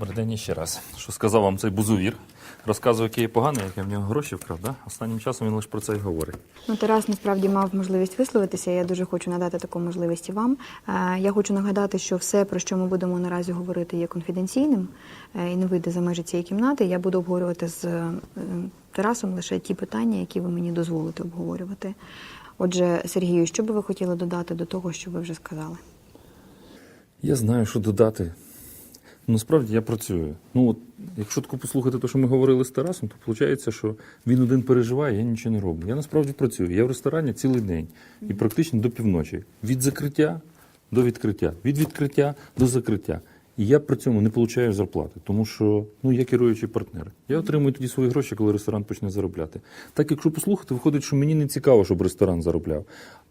Добрий день ще раз. Що сказав вам цей бузувір? Розказував, який я поганий, як я в нього гроші вкрав. Да? Останнім часом він лише про це і говорить. Ну, Тарас насправді мав можливість висловитися. Я дуже хочу надати таку можливість і вам. Е, Я хочу нагадати, що все, про що ми будемо наразі говорити, є конфіденційним е, і не вийде за межі цієї кімнати. Я буду обговорювати з е, Тарасом лише ті питання, які ви мені дозволите обговорювати. Отже, Сергію, що би ви хотіли додати до того, що ви вже сказали? Я знаю, що додати. Насправді я працюю. Ну, от, якщо таку послухати те, що ми говорили з Тарасом, то виходить, що він один переживає, я нічого не роблю. Я насправді працюю. Я в ресторані цілий день і практично до півночі. Від закриття до відкриття, від відкриття до закриття. І я при цьому не получаю зарплати, тому що ну, я керуючий партнер. Я отримую тоді свої гроші, коли ресторан почне заробляти. Так, якщо послухати, виходить, що мені не цікаво, щоб ресторан заробляв.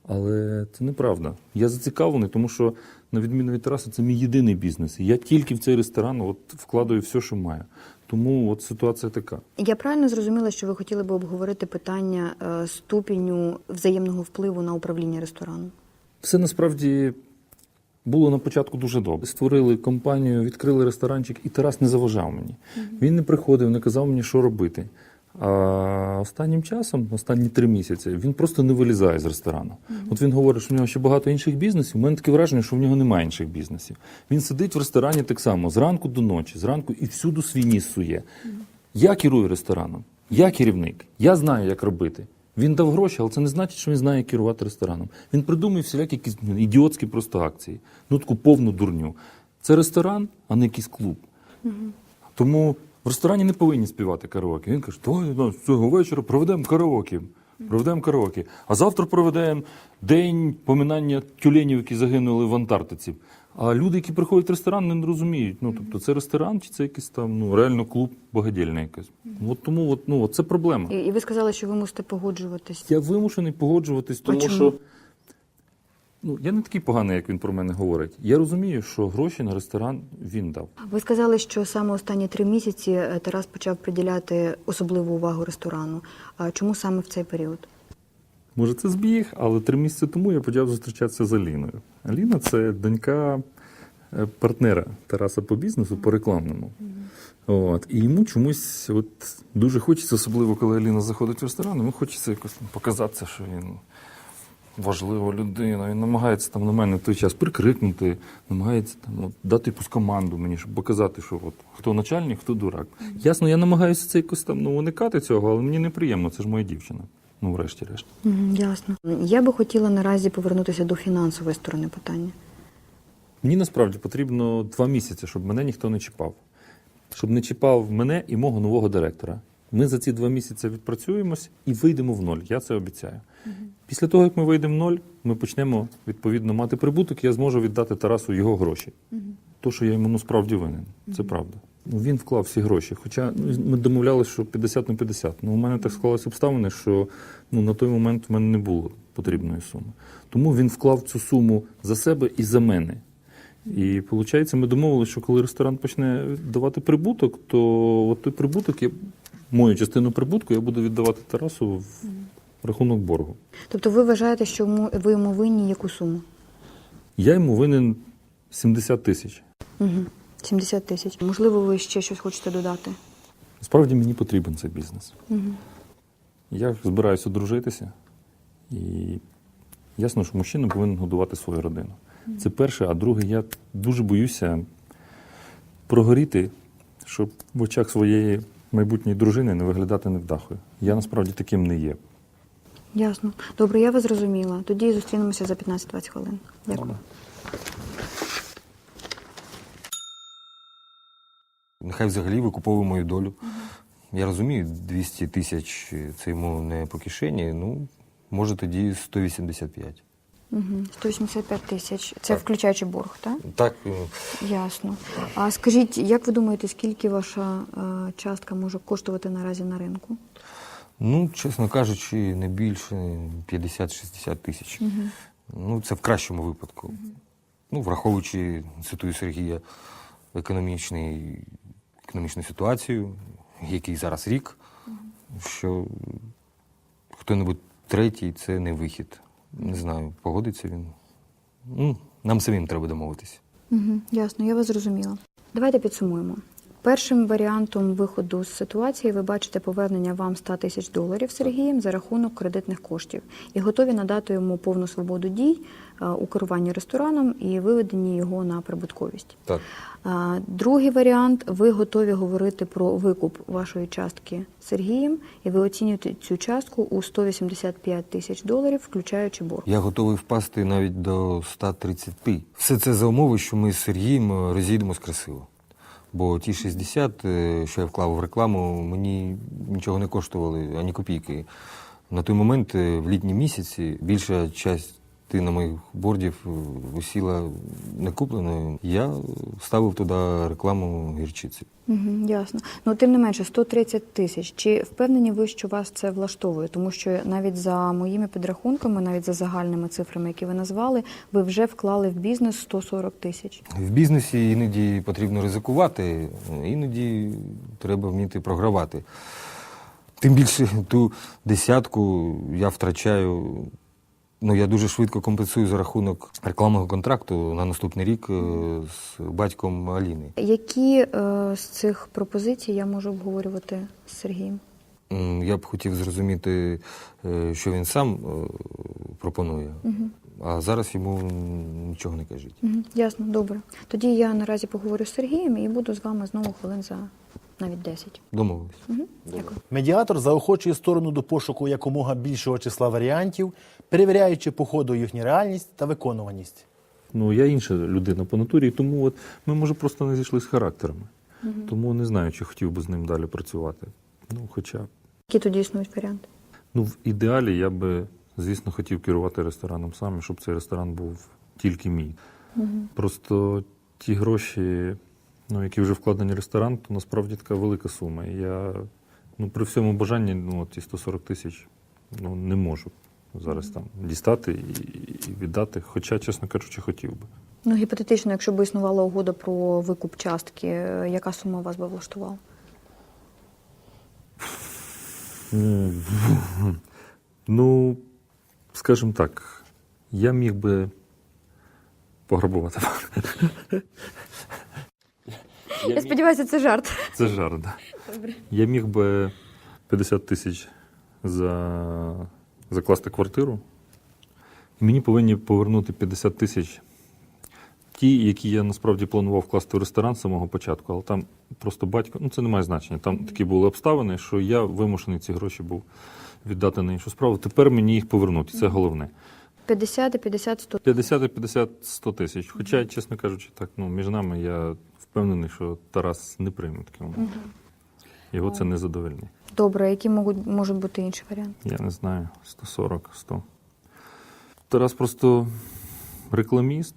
Але це неправда. Я зацікавлений, тому що, на відміну від Тараса, це мій єдиний бізнес. І я тільки в цей ресторан от, вкладаю все, що маю. Тому от ситуація така. Я правильно зрозуміла, що ви хотіли би обговорити питання е, ступеню взаємного впливу на управління рестораном? Все насправді було на початку дуже добре. Створили компанію, відкрили ресторанчик, і Тарас не заважав мені. Він не приходив, не казав мені, що робити. А останнім часом, останні три місяці, він просто не вилізає з ресторану. От він говорить, що в нього ще багато інших бізнесів. У мене таке враження, що в нього немає інших бізнесів. Він сидить в ресторані так само, зранку до ночі, зранку і всюди свій ніс сує. Я керую рестораном, я керівник, я знаю, як робити. Він дав гроші, але це не значить, що він знає, як керувати рестораном. Він придумує всілякі якісь ідіотські просто акції. Ну таку повну дурню. Це ресторан, а не якийсь клуб. Тому в ресторані не повинні співати караоке. Він каже, давай ну, цього вечора проведемо караоке. Проведемо караоке. А завтра проведемо день поминання тюленів, які загинули в Антарктиці. А люди, які приходять в ресторан, не розуміють. Ну, тобто, це ресторан чи це якийсь там ну, реально клуб багадільний якийсь. От тому от, ну, от це проблема. І, і ви сказали, що ви мусите погоджуватись. Я вимушений погоджуватись, тому чому? що ну, я не такий поганий, як він про мене говорить. Я розумію, що гроші на ресторан він дав. Ви сказали, що саме останні три місяці е, Тарас почав приділяти особливу увагу ресторану. А чому саме в цей період? Може, це збіг, але три місяці тому я почав зустрічатися з Аліною. Аліна це донька е, партнера Тараса по бізнесу, по рекламному. От. І йому чомусь от, дуже хочеться, особливо коли Аліна заходить в ресторан, йому хочеться якось там, показатися, що він важлива людина. Він намагається там на мене в той час прикрикнути, намагається там, от, дати якусь команду мені, щоб показати, що от, хто начальник, хто дурак. Ясно, я намагаюся це якось там ну, уникати цього, але мені неприємно, це ж моя дівчина. Ну, врешті-решт. Ясно. Я би хотіла наразі повернутися до фінансової сторони питання. Мені насправді потрібно два місяці, щоб мене ніхто не чіпав. Щоб не чіпав мене і мого нового директора. Ми за ці два місяці відпрацюємось і вийдемо в ноль. Я це обіцяю. Після того, як ми вийдемо в ноль, ми почнемо відповідно мати прибуток, я зможу віддати Тарасу його гроші. То, що я йому ну, справді винен. Це правда. Ну, він вклав всі гроші. Хоча ну, ми домовлялися, що 50 на 50. Ну, у мене так склалися обставини, що ну, на той момент в мене не було потрібної суми. Тому він вклав цю суму за себе і за мене. І виходить, ми домовилися, що коли ресторан почне давати прибуток, то от той прибуток, я, мою частину прибутку я буду віддавати Тарасу в рахунок боргу. Тобто ви вважаєте, що ви йому винні яку суму? Я йому винен 70 тисяч. Угу. 70 тисяч. Можливо, ви ще щось хочете додати? Справді мені потрібен цей бізнес. Угу. Я збираюся одружитися, і ясно, що мужчина повинен годувати свою родину. Це перше, а друге, я дуже боюся прогоріти, щоб в очах своєї майбутньої дружини не виглядати невдахою. Я насправді таким не є. Ясно. Добре, я вас зрозуміла. Тоді зустрінемося за 15-20 хвилин. Дякую. Нехай взагалі викуповує мою долю. Я розумію, 200 тисяч це йому не по кишені, ну, може тоді 185. Угу. 185 тисяч. Це включаючи борг, так? Так, е, Ясно. А скажіть, як ви думаєте, скільки ваша е, частка може коштувати наразі на ринку? ну, чесно кажучи, не більше 50-60 тисяч. Ну, це в кращому випадку. Ну, враховуючи, цитую Сергія, економічний, економічну ситуацію, який зараз рік, що хто-небудь третій це не вихід. Не знаю, погодиться він. Ну, нам самим треба домовитися. Угу. Ясно, я вас зрозуміла. Давайте підсумуємо. Першим варіантом виходу з ситуації ви бачите повернення вам 100 тисяч доларів Сергієм за рахунок кредитних коштів і готові надати йому повну свободу дій е, у керуванні рестораном і виведенні його на прибутковість. Так. Другий варіант ви готові говорити про викуп вашої частки Сергієм, і ви оцінюєте цю частку у 185 тисяч доларів, включаючи борг. Я готовий впасти навіть до 130. Все це за умови, що ми з Сергієм е, розійдемось красиво. Бо ті 60, е, що я вклав в рекламу, мені нічого не коштували, ані копійки. На той момент, е, в літні місяці, більша частина моїх бордів е, висіла некупленою. Я ставив туди рекламу гірчиці. Угу, ясно. Ну тим не менше, 130 тисяч. Чи впевнені ви, що вас це влаштовує? Тому що навіть за моїми підрахунками, навіть за загальними цифрами, які ви назвали, ви вже вклали в бізнес 140 тисяч. В бізнесі іноді потрібно ризикувати, іноді треба вміти програвати. Тим більше ту десятку я втрачаю. Ну, я дуже швидко компенсую за рахунок рекламного контракту на наступний рік е, з батьком Аліни. Які е, з цих пропозицій я можу обговорювати з Сергієм? Я б хотів зрозуміти, е, що він сам е, пропонує, а зараз йому нічого не кажіть. Угу, ясно, добре. Тоді я наразі поговорю з Сергієм і буду з вами знову хвилин за навіть 10. Домовились. Угу, дякую. Медіатор заохочує сторону до пошуку якомога більшого числа варіантів, перевіряючи по ходу їхню реальність та виконуваність. Ну, я інша людина по натурі, тому от ми, може, просто не зійшли з характерами. Тому не знаю, чи хотів би з ним далі працювати. Ну, хоча, Які тоді існують варіанти? ну, в ідеалі я би, звісно, хотів керувати рестораном сам, щоб цей ресторан був тільки мій. Просто ті гроші, ну, які вже вкладені в ресторан, то насправді така велика сума. І я ну, при всьому бажанні ну, от ті 140 тисяч ну, не можу зараз там дістати і, і віддати. Хоча, чесно кажучи, хотів би. Ну, гіпотетично, якщо б існувала угода про викуп частки, яка сума вас би влаштувала? Ну, скажімо так, я міг би пограбувати банк. Я сподіваюся, це жарт. Це жарт. Да. Я міг би 50 тисяч за... закласти квартиру. І мені повинні повернути 50 тисяч. Ті, які я насправді планував вкласти в ресторан з самого початку, але там просто батько, ну це не має значення. Там такі були обставини, що я вимушений ці гроші був віддати на іншу справу. Тепер мені їх повернути. Це головне. 50 і 50 100. 50 і 50 100 тисяч. Хоча, чесно кажучи, так, ну, між нами я впевнений, що Тарас не прийме такі умови. Його це не задовольняє. Добре, які можуть, можуть бути інші варіанти? Я не знаю, 140, 100. Тарас просто рекламіст.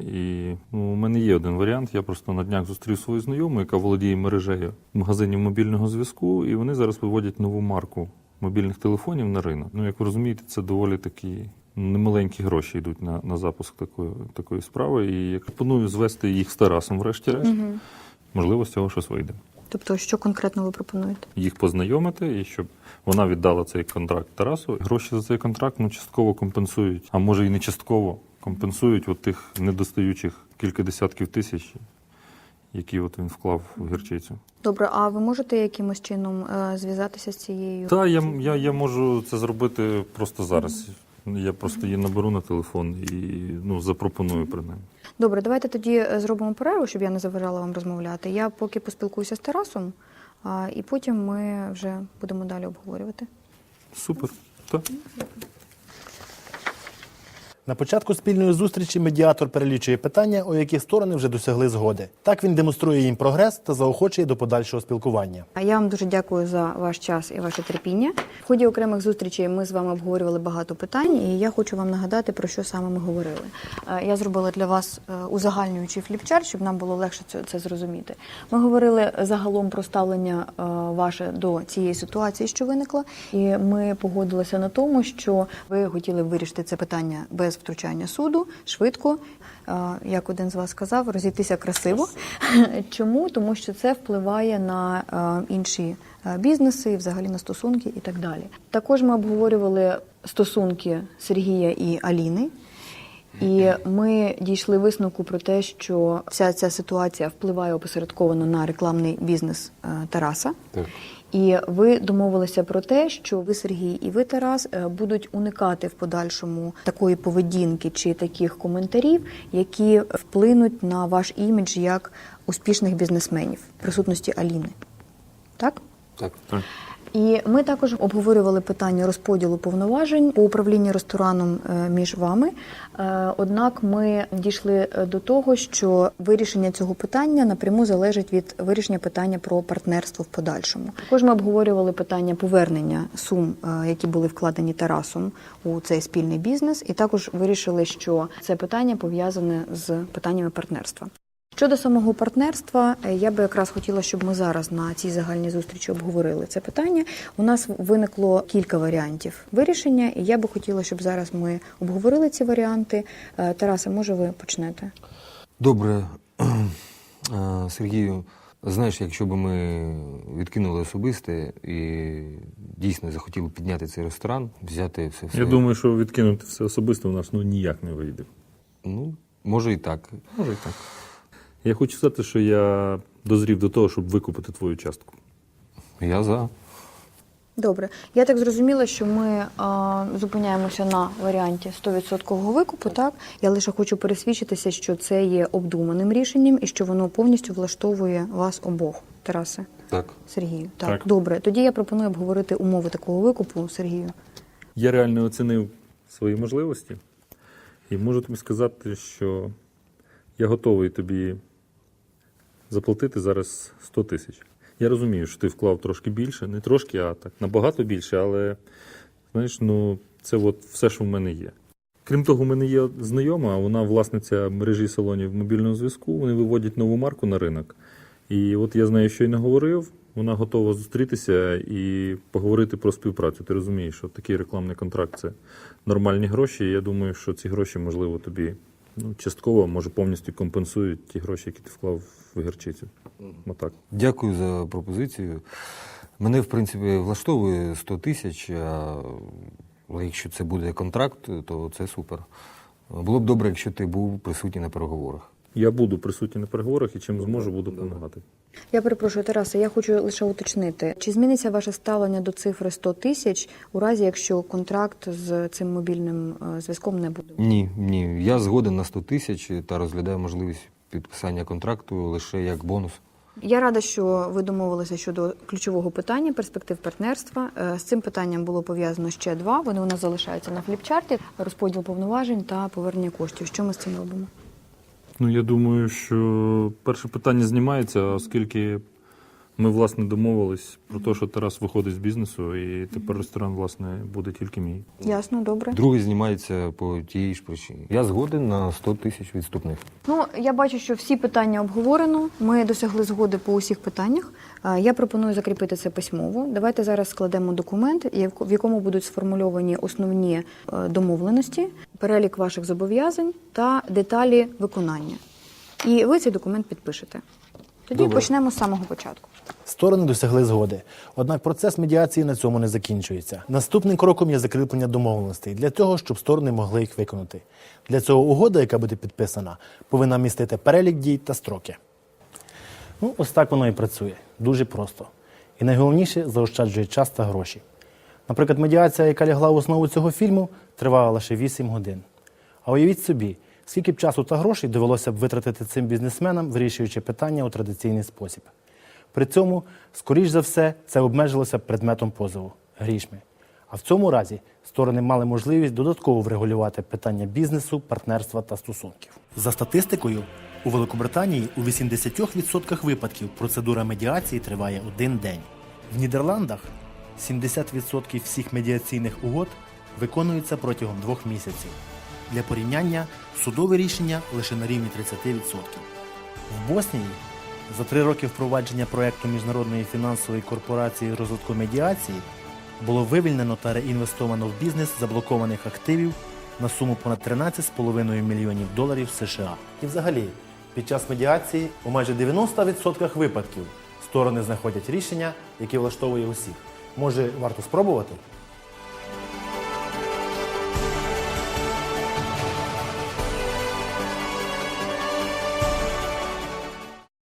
І ну, у мене є один варіант. Я просто на днях зустрів свою знайому, яка володіє мережею магазинів мобільного зв'язку, і вони зараз виводять нову марку мобільних телефонів на ринок. Ну, як ви розумієте, це доволі такі немаленькі гроші йдуть на, на запуск такої, такої справи. І я пропоную звести їх з Тарасом, врешті-решт. Можливо, з цього щось вийде. Тобто, що конкретно ви пропонуєте? їх познайомити, і щоб вона віддала цей контракт Тарасу. Гроші за цей контракт ну, частково компенсують, а може і не частково компенсують от тих недостаючих кілька десятків тисяч, які от він вклав в гірчицю. Добре, а ви можете якимось чином е, зв'язатися з цією? Та я, я, я можу це зробити просто зараз. Я просто її наберу на телефон і ну, запропоную принаймні. Добре, давайте тоді е, зробимо перерву, щоб я не заважала вам розмовляти. Я поки поспілкуюся з Тарасом, а, і потім ми вже будемо далі обговорювати. Супер. Так. На початку спільної зустрічі медіатор перелічує питання, у яких сторони вже досягли згоди. Так він демонструє їм прогрес та заохочує до подальшого спілкування. А я вам дуже дякую за ваш час і ваше терпіння. В ході окремих зустрічей ми з вами обговорювали багато питань, і я хочу вам нагадати, про що саме ми говорили. Е, Я зробила для вас е, узагальнюючий фліпчарт, щоб нам було легше це, це зрозуміти. Ми говорили загалом про ставлення е, ваше до цієї ситуації, що виникла, і ми погодилися на тому, що ви хотіли вирішити це питання без втручання суду, швидко. Е, Як один з вас сказав, розійтися красиво. Чому? Тому що це впливає на е, інші е, бізнеси, взагалі на стосунки і так далі. Також ми обговорювали стосунки Сергія і Аліни. І ми дійшли висновку про те, що вся ця ситуація впливає опосередковано на рекламний бізнес Тараса. Так. І ви домовилися про те, що ви, Сергій, і ви, Тарас, е, будуть уникати в подальшому такої поведінки чи таких коментарів, які вплинуть на ваш імідж як успішних бізнесменів присутності Аліни. Так? Так. І ми також обговорювали питання розподілу повноважень по управлінню рестораном е, між вами. Е, Однак ми дійшли е, до того, що вирішення цього питання напряму залежить від вирішення питання про партнерство в подальшому. Також ми обговорювали питання повернення сум, які були вкладені Тарасом у цей спільний бізнес, і також вирішили, що це питання пов'язане з питаннями партнерства. Щодо самого партнерства, е, я би якраз хотіла, щоб ми зараз на цій загальній зустрічі обговорили це питання. У нас виникло кілька варіантів вирішення, і я би хотіла, щоб зараз ми обговорили ці варіанти. Е, Тарасе, може, ви почнете? Добре, Е, Сергію, знаєш, якщо б ми відкинули особисте і дійсно захотіли підняти цей ресторан, взяти все все. Я думаю, що відкинути все особисто у нас ну, ніяк не вийде. Ну, може і так. Може і так. Я хочу сказати, що я дозрів до того, щоб викупити твою частку. Я за. Добре, я так зрозуміла, що ми а, зупиняємося на варіанті 100% викупу. Так я лише хочу пересвідчитися, що це є обдуманим рішенням і що воно повністю влаштовує вас обох, Тарасе. Так. Сергію, так. Так. добре. Тоді я пропоную обговорити умови такого викупу, Сергію. Я реально оцінив свої можливості і можу тобі сказати, що я готовий тобі заплатити зараз 100 тисяч. Я розумію, що ти вклав трошки більше, не трошки, а так набагато більше, але знаєш, ну це от все, що в мене є. Крім того, в мене є знайома, вона власниця мережі салонів мобільного зв'язку. Вони виводять нову марку на ринок. І от я з нею щойно говорив, вона готова зустрітися і поговорити про співпрацю. Ти розумієш, що такий рекламний контракт це нормальні гроші. І я думаю, що ці гроші, можливо, тобі ну, частково, може повністю компенсують ті гроші, які ти вклав в гірчицю. Отак. Дякую за пропозицію. Мене, в принципі, влаштовує 100 тисяч, але якщо це буде контракт, то це супер. Було б добре, якщо ти був присутній на переговорах. Я буду присутній на переговорах і чим зможу, буду допомагати. Я перепрошую, Тарасе, я хочу лише уточнити, чи зміниться ваше ставлення до цифри 100 тисяч у разі, якщо контракт з цим мобільним е, зв'язком не буде? Ні, ні. Я згоден на 100 тисяч та розглядаю можливість підписання контракту лише як бонус. Я рада, що ви домовилися щодо ключового питання перспектив партнерства. Е, З цим питанням було пов'язано ще два. Вони у нас залишаються на фліпчарті: розподіл повноважень та повернення коштів. Що ми з цим робимо? Ну, я думаю, що перше питання знімається, оскільки ми, власне, домовились про те, що Тарас виходить з бізнесу, і тепер ресторан, власне, буде тільки мій. Ясно, добре. Другий знімається по тієї ж причині. Я згоден на 100 тисяч відступних. Ну, я бачу, що всі питання обговорено. Ми досягли згоди по усіх питаннях. Я пропоную закріпити це письмово. Давайте зараз складемо документ, в якому будуть сформульовані основні е, домовленості, перелік ваших зобов'язань та деталі виконання. І ви цей документ підпишете. Тоді Добре. почнемо з самого початку. Сторони досягли згоди. Однак процес медіації на цьому не закінчується. Наступним кроком є закріплення домовленостей для того, щоб сторони могли їх виконати. Для цього угода, яка буде підписана, повинна містити перелік дій та строки. Ну, ось так воно і працює. Дуже просто. І найголовніше заощаджує час та гроші. Наприклад, медіація, яка лягла в основу цього фільму, тривала лише 8 годин. А уявіть собі, скільки б часу та грошей довелося б витратити цим бізнесменам, вирішуючи питання у традиційний спосіб. При цьому, скоріш за все, це обмежилося предметом позову грішми. А в цьому разі сторони мали можливість додатково врегулювати питання бізнесу, партнерства та стосунків. За статистикою, у Великобританії у 80% випадків процедура медіації триває один день. В Нідерландах 70% всіх медіаційних угод виконуються протягом двох місяців. Для порівняння судове рішення лише на рівні 30%. В Боснії за три роки впровадження проекту Міжнародної фінансової корпорації розвитку медіації було вивільнено та реінвестовано в бізнес заблокованих активів на суму понад 13,5 мільйонів доларів США. І взагалі, під час медіації у майже 90% випадків сторони знаходять рішення, яке влаштовує усіх. Може, варто спробувати?